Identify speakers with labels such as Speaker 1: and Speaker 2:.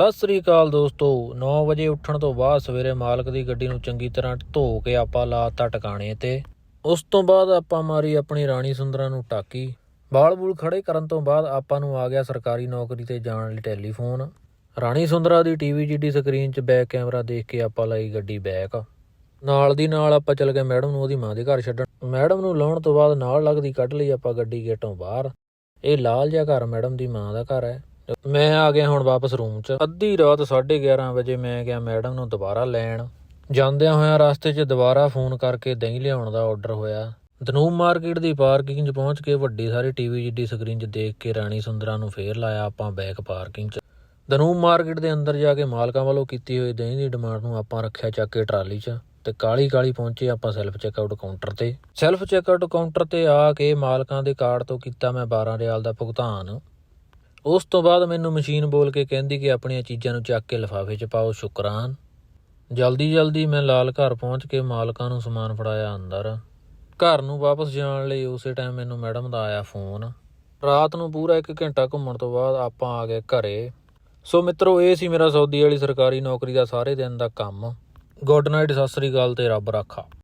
Speaker 1: ਸਤਿ ਸ੍ਰੀ ਅਕਾਲ ਦੋਸਤੋ 9 ਵਜੇ ਉੱਠਣ ਤੋਂ ਬਾਅਦ ਸਵੇਰੇ ਮਾਲਕ ਦੀ ਗੱਡੀ ਨੂੰ ਚੰਗੀ ਤਰ੍ਹਾਂ ਧੋ ਕੇ ਆਪਾਂ ਲਾਤਾ ਟਿਕਾਣੇ ਤੇ। ਉਸ ਤੋਂ ਬਾਅਦ ਆਪਾਂ ਮਾਰੀ ਆਪਣੀ ਰਾਣੀ ਸੁੰਦਰਾ ਨੂੰ ਟਾਕੀ। ਬਾਲ ਬੂਲ ਖੜੇ ਕਰਨ ਤੋਂ ਬਾਅਦ ਆਪਾਂ ਨੂੰ ਆ ਗਿਆ ਸਰਕਾਰੀ ਨੌਕਰੀ ਤੇ ਜਾਣ ਲਈ ਟੈਲੀਫੋਨ। ਰਾਣੀ ਸੁੰਦਰਾ ਦੀ ਟੀਵੀ ਜੀਡੀ ਸਕਰੀਨ 'ਚ ਬੈਕ ਕੈਮਰਾ ਦੇਖ ਕੇ ਆਪਾਂ ਲਈ ਗੱਡੀ ਬੈਕ। ਨਾਲ ਦੀ ਨਾਲ ਆਪਾਂ ਚੱਲ ਗਏ ਮੈਡਮ ਨੂੰ ਉਹਦੀ ਮਾਂ ਦੇ ਘਰ ਛੱਡਣ। ਮੈਡਮ ਨੂੰ ਲਾਉਣ ਤੋਂ ਬਾਅਦ ਨਾਲ ਲੱਗਦੀ ਕੱਢ ਲਈ ਆਪਾਂ ਗੱਡੀ ਗੇਟੋਂ ਬਾਹਰ। ਇਹ ਲਾਲ ਜਿਹਾ ਘਰ ਮੈਡਮ ਦੀ ਮਾਂ ਦਾ ਘਰ ਹੈ। ਮੈਂ ਆ ਗਿਆ ਹੁਣ ਵਾਪਸ ਰੂਮ 'ਚ। ਅੱਧੀ ਰਾਤ 11:30 ਵਜੇ ਮੈਂ ਗਿਆ ਮੈਡਮ ਨੂੰ ਦੁਬਾਰਾ ਲੈਣ। ਜਾਂਦਿਆਂ ਹੋਇਆਂ ਰਸਤੇ 'ਚ ਦੁਬਾਰਾ ਫੋਨ ਕਰਕੇ ਦਹੀਂ ਲਿਆਉਣ ਦਾ ਆਰਡਰ ਹੋਇਆ। ਦਨੂਬ ਮਾਰਕੀਟ ਦੀ ਪਾਰਕਿੰਗ 'ਚ ਪਹੁੰਚ ਕੇ ਵੱਡੀ ਸਾਰੀ ਟੀਵੀ ਜਿੱਡੀ ਸਕਰੀਨ 'ਚ ਦੇਖ ਕੇ ਰਾਣੀ ਸੁੰਦਰਾ ਨੂੰ ਫੇਰ ਲਾਇਆ ਆਪਾਂ ਬੈਕ ਪਾਰਕਿੰਗ 'ਚ। ਦਨੂਬ ਮਾਰਕੀਟ ਦੇ ਅੰਦਰ ਜਾ ਕੇ ਮਾਲਕਾਂ ਵੱਲੋਂ ਕੀਤੀ ਹੋਈ ਦਹੀਂ ਦੀ ਡਿਮਾਂਡ ਨੂੰ ਆਪਾਂ ਰੱਖਿਆ ਚੱਕ ਕੇ ਟਰਾਲੀ 'ਚ ਤੇ ਕਾਲੀ ਕਾਲੀ ਪਹੁੰਚੇ ਆਪਾਂ ਸੈਲਫ ਚੈੱਕਆਊਟ ਕਾਊਂਟਰ ਤੇ। ਸੈਲਫ ਚੈੱਕਆਊਟ ਕਾਊਂਟਰ ਤੇ ਆ ਕੇ ਮਾਲਕਾਂ ਦੇ ਕਾਰਡ ਤੋਂ ਕੀਤਾ ਮੈਂ 12 ਰਿਆਲ ਦਾ ਭੁਗਤਾਨ। ਉਸ ਤੋਂ ਬਾਅਦ ਮੈਨੂੰ ਮਸ਼ੀਨ ਬੋਲ ਕੇ ਕਹਿੰਦੀ ਕਿ ਆਪਣੀਆਂ ਚੀਜ਼ਾਂ ਨੂੰ ਚੱਕ ਕੇ ਲਿਫਾਫੇ 'ਚ ਪਾਓ, ਸ਼ੁਕਰਾਨ। ਜਲਦੀ ਜਲਦੀ ਮੈਂ ਲਾਲ ਘਰ ਪਹੁੰਚ ਕੇ ਮਾਲਕਾਂ ਨੂੰ ਸਮਾਨ ਫੜਾਇਆ ਅੰਦਰ। ਘਰ ਨੂੰ ਵਾਪਸ ਜਾਣ ਲਈ ਉਸੇ ਟਾਈਮ ਮੈਨੂੰ ਮੈਡਮ ਦਾ ਆਇਆ ਫੋਨ। ਰਾਤ ਨੂੰ ਪੂਰਾ 1 ਘੰਟਾ ਘੁੰਮਣ ਤੋਂ ਬਾਅਦ ਆਪਾਂ ਆ ਗਏ ਘਰੇ। ਸੋ ਮਿੱਤਰੋ, ਇਹ ਸੀ ਮੇਰਾ ਸੌਦੀ ਵਾਲੀ ਸਰਕਾਰੀ ਨੌਕਰੀ ਦਾ ਸਾਰੇ ਦਿਨ ਦਾ ਕੰਮ। ਗੁੱਡ ਨਾਈਟ, ਸਤਿ ਸ੍ਰੀ ਅਕਾਲ ਤੇ ਰੱਬ ਰਾਖਾ।